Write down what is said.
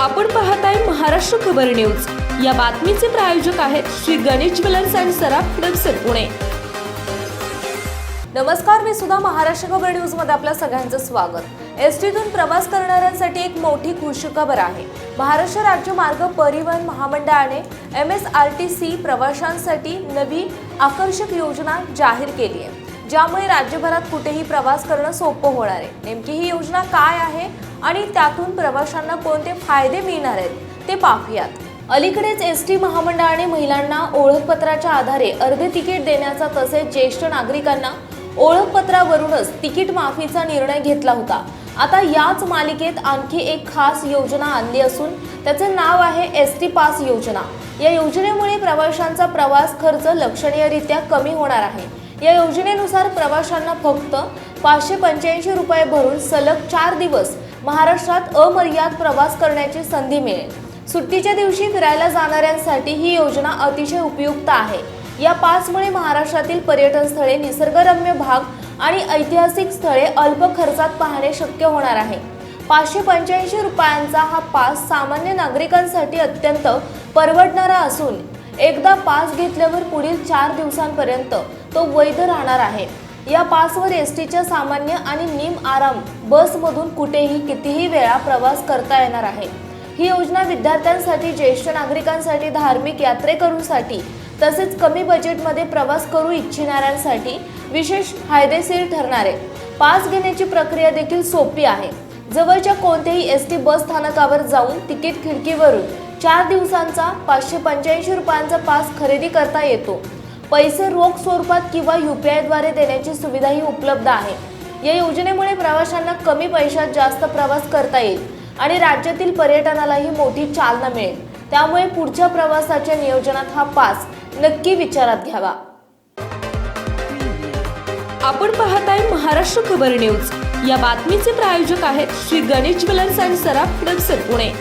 आपण पाहताय महाराष्ट्र खबर न्यूज. या बातमीचे प्रायोजक आहेत श्री गणेश ज्वेलर्स अँड सराफ हडपसर पुणे. नमस्कार मी सुद्धा महाराष्ट्र खबर न्यूजमध्ये आपल्या सगळ्यांचं स्वागत. एस टीतून प्रवास करणाऱ्यांसाठी एक मोठी खुशखबर आहे. महाराष्ट्र राज्य मार्ग परिवहन महामंडळाने M S R T C प्रवाशांसाठी नवी आकर्षक योजना जाहीर केली आहे. ज्यामुळे राज्यभरात कुठेही प्रवास करणं सोपं होणार आहे. नेमकी ही योजना काय आहे आणि त्यातून प्रवाशांना कोणते फायदे मिळणार आहेत ते पाहूयात. अलीकडेच एस टी महामंडळाने महिलांना ओळखपत्राच्या आधारे अर्धे तिकीट देण्याचा तसेच ज्येष्ठ नागरिकांना ओळखपत्रावरूनच तिकीट माफीचा निर्णय घेतला होता. आता याच मालिकेत आणखी एक खास योजना आणली असून त्याचे नाव आहे एस टी पास योजना. या योजनेमुळे प्रवाशांचा प्रवास खर्च लक्षणीयरित्या कमी होणार आहे. या योजनेनुसार प्रवाशांना फक्त पाचशे पंच्याऐंशी रुपये भरून सलग चार दिवस महाराष्ट्रात अमर्याद प्रवास करण्याची संधी मिळेल. सुट्टीच्या दिवशी फिरायला जाणाऱ्यांसाठी ही योजना अतिशय उपयुक्त आहे. या पासमुळे महाराष्ट्रातील पर्यटन स्थळे निसर्गरम्य भाग आणि ऐतिहासिक स्थळे अल्प खर्चात पाहणे शक्य होणार आहे. पाचशे पंच्याऐंशी रुपयांचा हा पास सामान्य नागरिकांसाठी अत्यंत परवडणारा असून एकदा पास घेतल्यावर पुढील चार दिवसांपर्यंत तो वैध राहणार आहे. या पासवर एस टीच्या सामान्य आणि निम आराम बसमधून कुठेही कितीही वेळा प्रवास करता येणार आहे. ही योजना विद्यार्थ्यांसाठी ज्येष्ठ नागरिकांसाठी धार्मिक यात्रेकरूंसाठी तसेच कमी बजेटमध्ये प्रवास करू इच्छिणाऱ्यांसाठी विशेष फायदेशीर ठरणार आहे. पास घेण्याची प्रक्रिया देखील सोपी आहे. जवळच्या कोणत्याही एस टी बस स्थानकावर जाऊन तिकीट खिडकीवरून चार दिवसांचा पाचशे पंच्याऐंशी रुपयांचा पास खरेदी करता येतो. पैसे रोख स्वरूपात किंवा यू पी आयद्वारे देण्याची सुविधाही उपलब्ध आहे. या योजनेमुळे प्रवाशांना कमी पैशात जास्त प्रवास करता येईल आणि राज्यातील पर्यटनालाही मोठी चालना मिळेल. त्यामुळे पुढच्या प्रवासाच्या नियोजनात हा पास नक्की विचारात घ्यावा. आपण पाहत आहे महाराष्ट्र खबर न्यूज. या बातमीचे प्रायोजक आहेत श्री गणेश ज्वेलर्स अँड सराफ हडपसर पुणे.